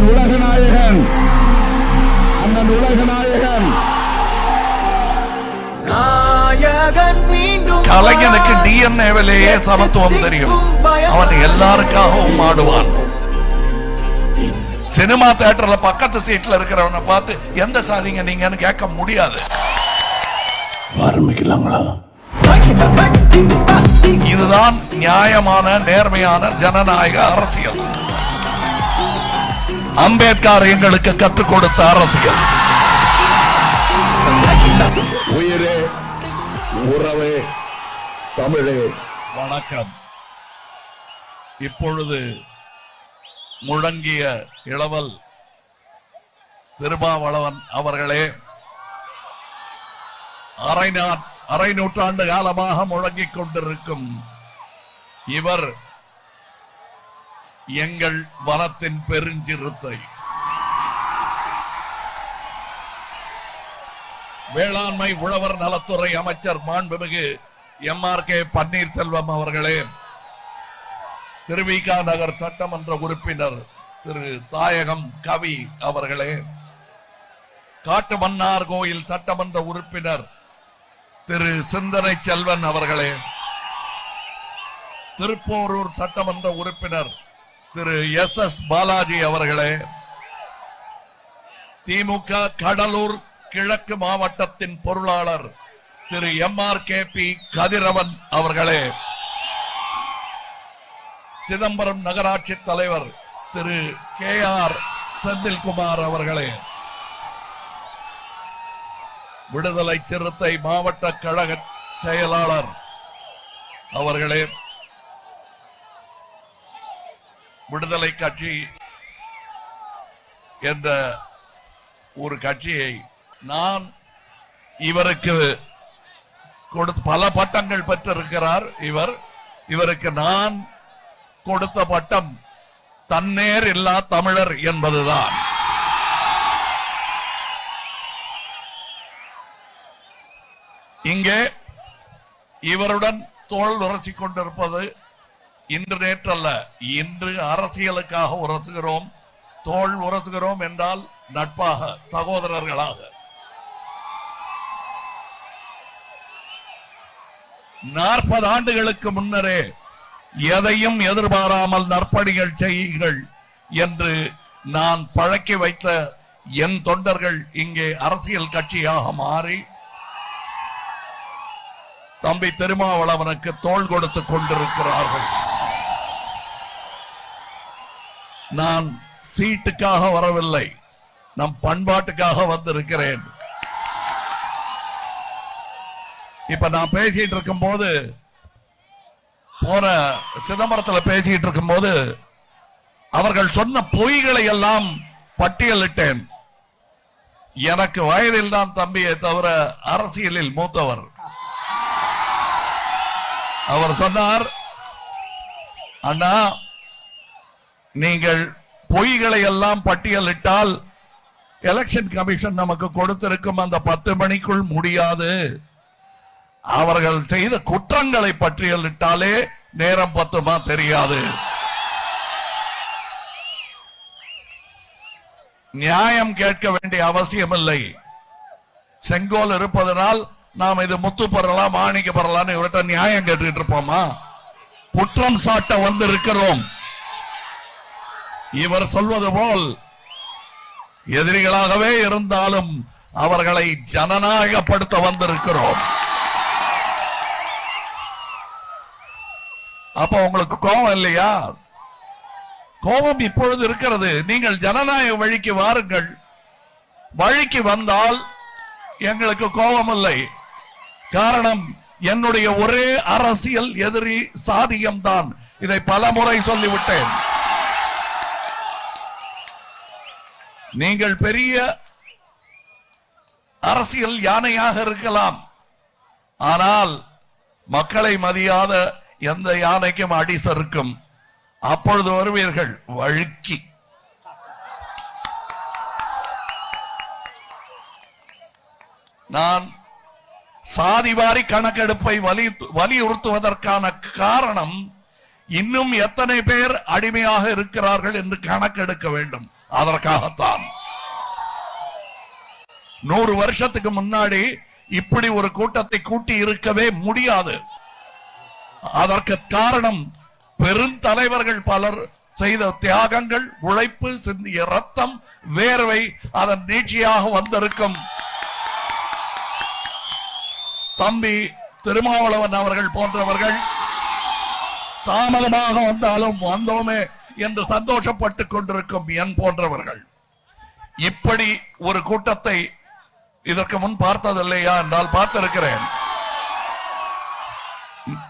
அண்ணன் உலகநாயகன் அண்ணன் உலகநாயகன் நாயகன். மீண்டும் கலைஞனுக்கு டிஎன்ஏவிலேயே சமத்துவம் தெரியும். அவன் எல்லாருக்காகவும் ஆடுவான். சினிமா தியேட்டர்ல பக்கத்து சீட்ல இருக்கிறவனை பார்த்து எந்த சாதிங்க நீங்கன்னு கேட்க முடியாது. ஆரம்பிக்கலாங்களா இதுதான் நியாயமான நேர்மையான ஜனநாயக அரசியல். அம்பேத்கர் எங்களுக்கு கற்றுக் கொடுத்த அரசியல். உயிரே உறவே தமிழே. வணக்கம். இப்பொழுது முழங்கிய இளவல் திருமாவளவன் அவர்களே அரை அரை நூற்றாண்டு காலமாக முழங்கிக் கொண்டிருக்கும் இவர் எங்கள் வனத்தின் பெருஞ்சிறுத்தை. வேளாண்மை உழவர் நலத்துறை அமைச்சர் மாண்புமிகு எம் ஆர் கே பன்னீர்செல்வம் அவர்களே திருவிகா நகர் சட்டமன்ற உறுப்பினர் திரு தாயகம் கவி அவர்களே காட்டுமன்னார் கோயில் சட்டமன்ற உறுப்பினர் திரு சிந்தனை செல்வன் அவர்களே திருப்போரூர் சட்டமன்ற உறுப்பினர் திரு எஸ் எஸ் பாலாஜி அவர்களே திமுக கடலூர் கிழக்கு மாவட்டத்தின் பொருளாளர் Thiru M R K P Kathiravan அவர்களே சிதம்பரம் நகராட்சி தலைவர் திரு கே ஆர் செந்தில்குமார் அவர்களே விடுதலை சிறுத்தை மாவட்ட கழக செயலாளர் அவர்களே விடுதலை கட்சி என்ற ஒரு கட்சியை நான் இவருக்கு கொடுத்து பல பட்டங்கள் பெற்றிருக்கிறார் இவர். இவருக்கு நான் கொடுத்த பட்டம் தன்னேர் இல்லா தமிழர் என்பதுதான். இங்கே இவருடன் தோல் உரசி கொண்டிருப்பது இன்று நேற்றல்ல இன்று அரசியலுக்காக உரசுகிறோம் தோல் உரசுகிறோம் என்றால் நட்பாக சகோதரர்களாக. நாற்பது ஆண்டுகளுக்கு முன்னரே எதையும் எதிர்பாராமல் நற்பணிகள் செய்யுங்கள் என்று நான் பழக்கி வைத்த என் தொண்டர்கள் இங்கே அரசியல் கட்சியாக மாறி தம்பி திருமாவளவனுக்கு தோள் கொடுத்துக் கொண்டிருக்கிறார்கள். நான் சீட்டுக்காக வரவில்லை. நம் பண்பாட்டுக்காக வந்திருக்கிறேன். இப்ப நான் பேசிட்டு இருக்கும் போது போன சிதம்பரத்துல பேசிட்டு இருக்கும் போது அவர்கள் சொன்ன பொய்களை எல்லாம் பட்டியலிட்டேன். எனக்கு வயதில் தான் தம்பியை தவிர அரசியலில் மூத்தவர். அவர் சொன்னார் அண்ணா நீங்கள் பொய்களை எல்லாம் பட்டியலிட்டால் எலெக்ஷன் கமிஷன் நமக்கு கொடுத்திருக்கும் அந்த பத்து மணிக்குள் முடியாது. அவர்கள் செய்த குற்றங்களை பட்டியலிட்டாலே நேரம் பத்துமா தெரியாது. நியாயம் கேட்க வேண்டிய அவசியமில்லை. செங்கோல் இருப்பதனால் நாம் இது முத்து பெறலாம் மாணிக்க பெறலாம் இவர்கிட்ட நியாயம் கேட்டுட்டு இருப்போமா? குற்றம் சாட்ட வந்து இருக்கிறோம் இவர் சொல்வது போல் எதிரிகளாகவே இருந்தாலும் அவர்களை ஜனநாயகப்படுத்த வந்திருக்கிறோம். அப்ப உங்களுக்கு கோபம் இல்லையா? கோபம் இப்பொழுது இருக்கிறது. நீங்கள் ஜனநாயக வழிக்கு வாருங்கள். வழிக்கு வந்தால் எங்களுக்கு கோபம் இல்லை. காரணம் என்னுடைய ஒரே அரசியல் எதிரி சாதியம் தான் இதை பல முறை சொல்லிவிட்டேன். நீங்கள் பெரிய அரசியல் யானையாக இருக்கலாம். ஆனால் மக்களை மதியாத எந்த யானைக்கும் அடி சறுக்கும். அப்பொழுது வருவீர்கள் வழுக்கி. நான் சாதிவாரி கணக்கெடுப்பை வலி வலியுறுத்துவதற்கான காரணம் இன்னும் எத்தனை பேர் அடிமையாக இருக்கிறார்கள் என்று கணக்கெடுக்க வேண்டும். அதற்காகத்தான். நூறு வருஷத்துக்கு முன்னாடி இப்படி ஒரு கூட்டத்தை கூட்டி இருக்கவே முடியாது. அதற்கு காரணம் பெருந்தலைவர்கள் பலர் செய்த தியாகங்கள் உழைப்பு சிந்திய ரத்தம் வேர்வை அதன் நீட்சியாக வந்திருக்கும். தம்பி திருமாவளவன் அவர்கள் போன்றவர்கள் தாமதமாக வந்தாலும் வந்தோமே என்று சந்தோஷப்பட்டுக் கொண்டிருக்கும் என் போன்றவர்கள். இப்படி ஒரு கூட்டத்தை இதற்கு முன் பார்த்ததில்லையா என்றால் பார்த்திருக்கிறேன்.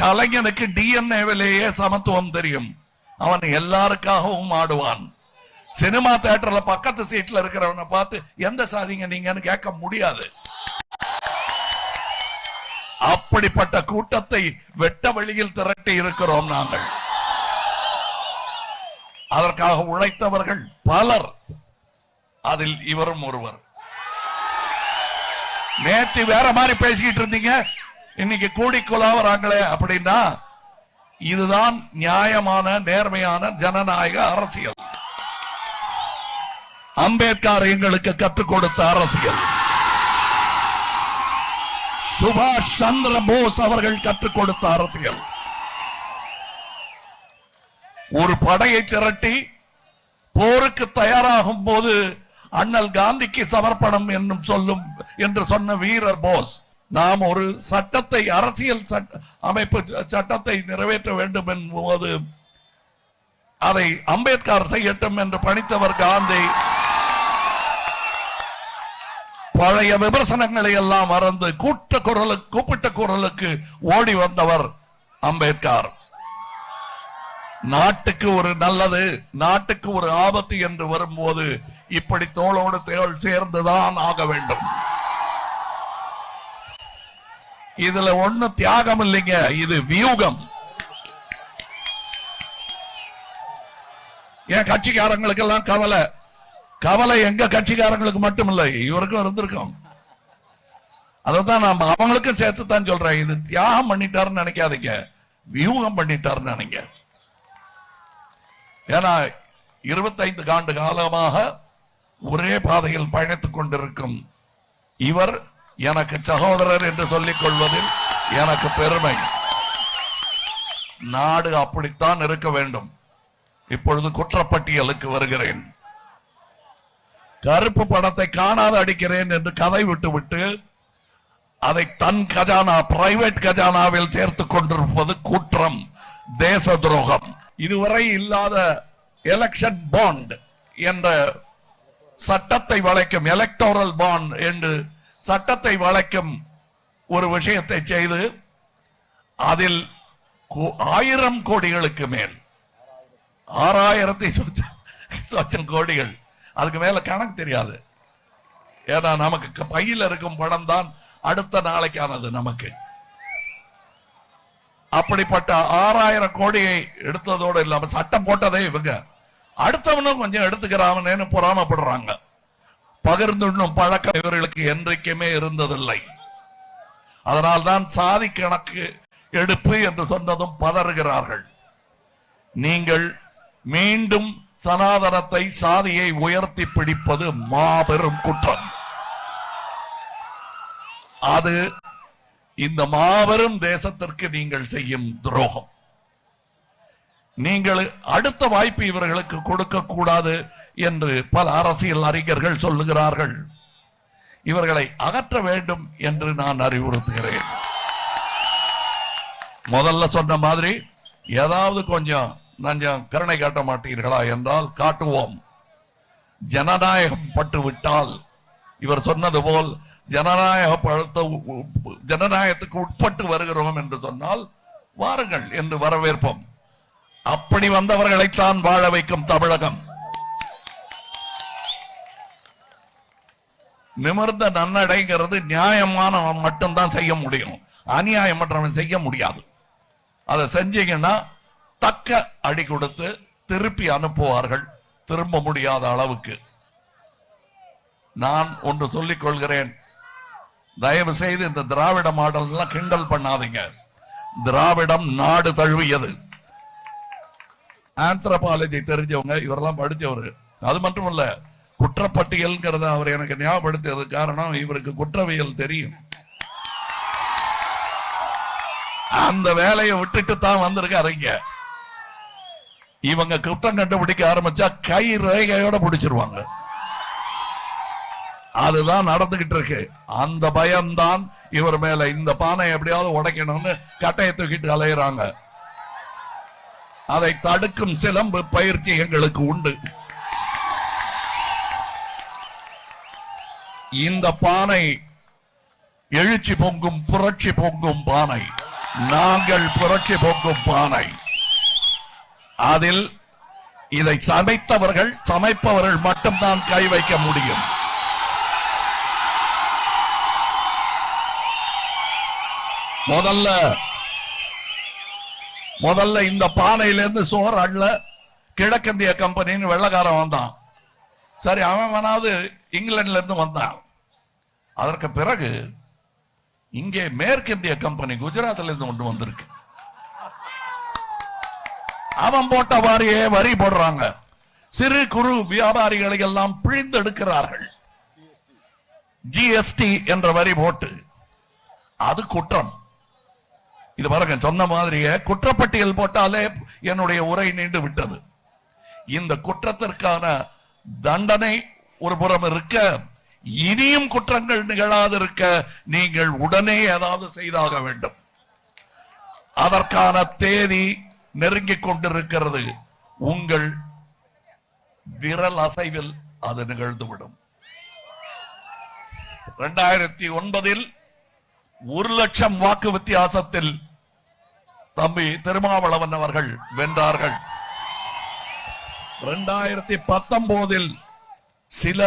கலைஞனுக்கு டிஎன்ஏவிலேயே சமத்துவம் தெரியும். அவன் எல்லாருக்காகவும் ஆடுவான். சினிமா தியேட்டர்ல பக்கத்து சீட்ல இருக்கிறவனை பார்த்து எந்த சாதிங்க நீங்கன்னு கேட்க முடியாது. அப்படிப்பட்ட கூட்டத்தை வெட்ட வழியில் திரட்டி இருக்கிறோம் நாங்கள். அதற்காக உழைத்தவர்கள் பலர். அதில் இவரும் ஒருவர். நேற்று வேற மாதிரி பேசிக்கிட்டு இருந்தீங்க. இன்னைக்கு கூடி குலாவறாங்களே அப்படின்னா இதுதான் நியாயமான நேர்மையான ஜனநாயக அரசியல். அம்பேத்கர் எங்களுக்கு கற்றுக் கொடுத்த அரசியல். சுபாஷ் சந்திர போஸ் அவர்கள் கற்றுக் கொடுத்த அரசியல். ஒரு படையை திரட்டி போருக்கு தயாராகும் போது அண்ணல் காந்திக்கு சமர்ப்பணம் என்னும் சொல்லும் என்று சொன்ன வீரர் போஸ் நாம் ஒரு சட்டத்தை அரசியல் சட்ட- அமைப்பு சட்டத்தை நிறைவேற்ற வேண்டும் என்பது அதை அம்பேத்கர் செய்யட்டும் என்று பணித்தவர் காந்தி பழைய விமர்சனங்களை எல்லாம் மறந்து கூட்ட குரலுக்கு கூப்பிட்ட குரலுக்கு ஓடி வந்தவர் அம்பேத்கர். நாட்டுக்கு ஒரு நல்லது நாட்டுக்கு ஒரு ஆபத்து என்று வரும்போது இப்படி தோளோடு தோள் சேர்ந்துதான் ஆக வேண்டும். இதுல ஒண்ணு தியாகம் இல்லைங்க இது வியூகம். என் கட்சிக்காரங்களுக்கு எல்லாம் கவலை கவலை எங்க கட்சிக்காரங்களுக்கு மட்டும் இல்லை இவருக்கும் இருந்திருக்கும். அதான் நம்ம அவங்களுக்கும் சேர்த்து தான் சொல்றேன். இது தியாகம் பண்ணிட்டாருன்னு நினைக்காதீங்க. வியூகம் பண்ணிட்டாருன்னு நினைங்க. ஏன்னா இருபத்தைந்து ஆண்டு காலமாக ஒரே பாதையில் பயணித்துக் கொண்டிருக்கும் இவர் எனக்கு சகோதரர் என்று சொல்லிக் கொள்வதில் எனக்கு பெருமை. நாடு அப்படித்தான் இருக்க வேண்டும். இப்பொழுது குற்றப்பட்டியலுக்கு வருகிறேன். கருப்பு பணத்தை காணாத அடிக்கிறேன் என்று கதை விட்டுவிட்டு அதை தன் கஜானா பிரைவேட் கஜானாவில் சேர்த்துக் கொண்டிருப்பது குற்றம் தேச துரோகம். இதுவரை இல்லாத எலெக்ஷன் பாண்ட் என்ற சட்டத்தை வளைக்கும் எலக்டோரல் பாண்ட் என்று சட்டத்தை வளைக்கும் ஒரு விஷயத்தை செய்து அதில் ஆயிரம் கோடிகளுக்கு மேல் ஆறாயிரத்தி சொச்சம் கோடிகள். அதுக்கு மேல கணக்கு தெரியாது. ஏன்னா நமக்கு பையில் இருக்கும் பணம் தான் அடுத்த நாளைக்கானது நமக்கு. அப்படிப்பட்ட ஆறாயிரம் கோடியை எடுத்ததோடு இல்லாம சட்டம் போட்டதே இவங்க. அடுத்தவனும் கொஞ்சம் எடுத்துக்கிறாமனேன்னு பொறாமப்படுறாங்க. பகிர்ந்துண்ணும் பழக்கம் இவர்களுக்கு என்றைக்குமே இருந்ததில்லை. அதனால்தான் சாதி கணக்கு எடுப்பு என்று சொன்னதும் பதறுகிறார்கள். நீங்கள் மீண்டும் சனாதனத்தை சாதியை உயர்த்தி பிடிப்பது மாபெரும் குற்றம். அது இந்த மாபெரும் தேசத்திற்கு நீங்கள் செய்யும் துரோகம். நீங்கள் அடுத்த வாய்ப்பு இவர்களுக்கு கொடுக்க கூடாது என்று பல அரசியல் அறிஞர்கள் சொல்லுகிறார்கள். இவர்களை அகற்ற வேண்டும் என்று நான் அறிவுறுத்துகிறேன். முதல்ல சொன்ன மாதிரி ஏதாவது கொஞ்சம் நான் கருணை காட்ட மாட்டீர்களா என்றால் காட்டுவோம். ஜனநாயகம் பட்டு விட்டால் இவர் சொன்னது போல் ஜனநாயக பழுத்த ஜனநாயகத்துக்கு உட்பட்டு வருகிறோம் என்று சொன்னால் வாருங்கள் என்று வரவேற்போம். அப்படி வந்தவர்களைத்தான் வாழ வைக்கும் தமிழகம். நிமிர்ந்த நன்னடைங்கிறது நியாயமானவன் மட்டும்தான் செய்ய முடியும். அநியாயம் மற்றவன் செய்ய முடியாது. அதை செஞ்சீங்கன்னா தக்க அடி கொடுத்து திருப்பி அனுப்புவார்கள் திரும்ப முடியாத அளவுக்கு. நான் ஒன்று சொல்லிக் கொள்கிறேன் தயவு செய்து இந்த திராவிட மாடல் எல்லாம் கிண்டல் பண்ணாதீங்க. திராவிடம் நாடு தழுவியது. ஆந்த்ரபாலஜி தெரிஞ்சவங்க இவரெல்லாம் படிச்சவர் அது மட்டும் இல்ல குற்றப்பட்டியல்ங்கிறத அவர் எனக்கு ஞாபகப்படுத்தியது காரணம் இவருக்கு குற்றவியல் தெரியும். அந்த வேலையை விட்டுட்டு தான் வந்திருக்காரு இங்க. இவங்க குற்றம் கண்டுபிடிக்க ஆரம்பிச்சா கை ரேகையோட பிடிச்சிருவாங்க. அதுதான் நடந்துகிட்டு இருக்கு. அந்த பயம்தான் இவர் மேல. இந்த பானை எப்படியாவது உடைக்கணும்னு கட்டையை தூக்கிட்டு அலையுறாங்க. அதை தடுக்கும் சிலம்பு பயிற்சி எங்களுக்கு உண்டு. இந்த பானை எழுச்சி பொங்கும் புரட்சி பொங்கும் பானை. நாங்கள் புரட்சி பொங்கும் பானை. அதில் இதை சமைத்தவர்கள் சமைப்பவர்கள் மட்டும்தான் கை வைக்க முடியும். முதல்ல முதல்ல இந்த பானையிலிருந்து சோறு அள்ள கிழக்கிந்திய கம்பெனின்னு வெள்ளக்காரன் வந்தான். சரி அவன் வேணாவது இங்கிலாந்துல இருந்து வந்தான். அதற்கு பிறகு இங்கே மேற்கிந்திய கம்பெனி குஜராத்ல இருந்து கொண்டு வந்திருக்கு. அவன் போட்ட வாரியே வரி போடுறாங்க. சிறு குறு வியாபாரிகளை எல்லாம் பிழிந்தெடுக்கிறார்கள். ஜிஎஸ்டி என்ற வரி போட்டு. அது குற்றம். இது பாருங்க சொன்ன மாதிரியே குற்றப்பட்டியல் போட்டாலே என்னுடைய உரை நீண்டு விட்டது. இந்த குற்றத்திற்கான தண்டனை ஒரு புறம் இருக்க இனியும் குற்றங்கள் நிகழாதிருக்க நீங்கள் உடனே ஏதாவது செய்தாக வேண்டும். அதற்கான தேதி நெருங்கிக் கொண்டிருக்கிறது. உங்கள் விரல் அசைவில் அது நிகழ்ந்துவிடும். இரண்டாயிரத்தி ஒன்பதில் ஒரு லட்சம் வாக்கு வித்தியாசத்தில் தம்பி திருமாவளவன் அவர்கள் வென்றார்கள். இரண்டாயிரத்தி பத்தொன்பதில் சில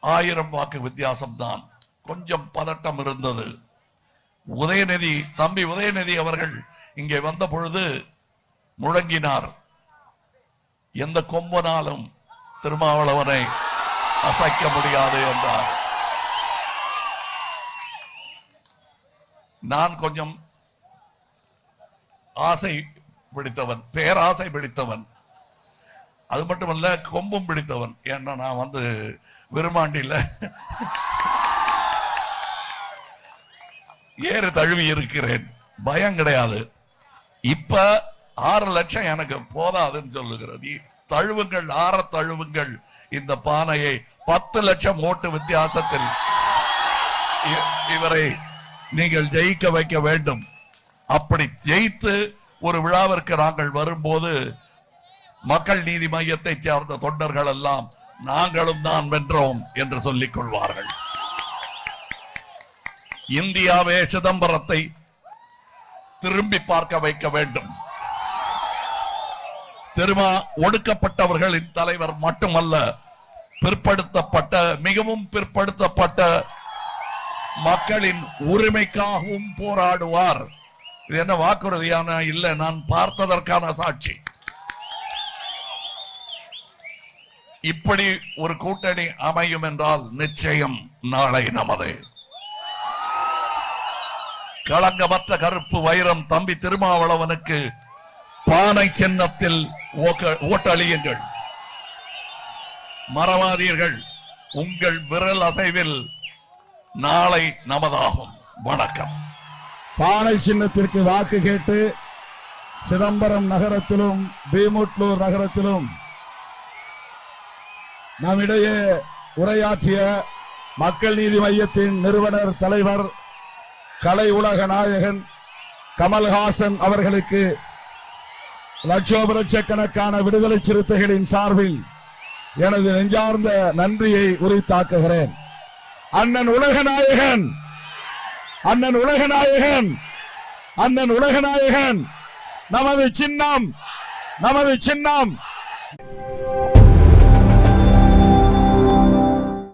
ஆயிரம் வாக்கு வித்தியாசம் தான் கொஞ்சம் பதட்டம் இருந்தது. உதயநிதி தம்பி உதயநிதி அவர்கள் இங்கே வந்த பொழுது முழங்கினார். எந்த கொம்பனாலும் திருமாவளவனை அசைக்க முடியாது என்றார். நான் கொஞ்சம் ஆசை பிடித்தவன் பேராசை பிடித்தவன். அது மட்டுமல்ல கொம்பும் பிடித்தவன். ஏன்னா நான் வந்து விருமாண்டில ஏறு தழுவி இருக்கிறேன். பயம் கிடையாது. இப்ப ஆறு லட்சம் எனக்கு போதாதுன்னு சொல்லுகிறது. தழுவுங்கள் ஆற தழுவுங்கள் இந்த பானையை பத்து லட்சம் ஓட்டு வித்தியாசத்தில் இவரை நீங்கள் ஜெயிக்க வைக்க வேண்டும். அப்படி ஜெயித்து ஒரு விழாவிற்கு நாங்கள் வரும்போது மக்கள் நீதி மையத்தை சார்ந்த தொண்டர்கள் எல்லாம் நாங்களும் தான் வென்றோம் என்று சொல்லிக் கொள்வார்கள். இந்தியாவே சிதம்பரத்தை திரும்பி பார்க்க வைக்க வேண்டும். திருமா ஒடுக்கப்பட்டவர்களின் தலைவர் மட்டுமல்ல பிற்படுத்தப்பட்ட மிகவும் பிற்படுத்தப்பட்ட மக்களின் உரிமைக்காகவும் போராடுவார். இது என்ன வாக்குறுதியான? இல்ல நான் பார்த்ததற்கான சாட்சி. இப்படி ஒரு கூட்டணி அமையும் என்றால் நிச்சயம் நாளை நமது. களங்கமற்ற கருப்பு வைரம் தம்பி திருமாவளவனுக்கு பானை சின்னத்தில் ஓட்டழியுங்கள். மறவாதீர்கள். உங்கள் விரல் அசைவில் நாளை நமதாகும். வணக்கம். பானை சின்னத்திற்கு வாக்கு கேட்டு சிதம்பரம் நகரத்திலும் பீமுட்லூர் நகரத்திலும் நம்மிடையே உரையாற்றிய மக்கள் நீதி மையத்தின் நிறுவனர் தலைவர் கலை உலக நாயகன் கமல்ஹாசன் அவர்களுக்கு லட்சோப லட்சக்கணக்கான விடுதலை சிறுத்தைகளின் சார்பில் எனது நெஞ்சார்ந்த நன்றியை உரித்தாக்குகிறேன். அண்ணன் உலகநாயகன் அண்ணன் உலகநாயகன் அண்ணன் உலகநாயகன் நமது சின்னம்! நமது சின்னம்!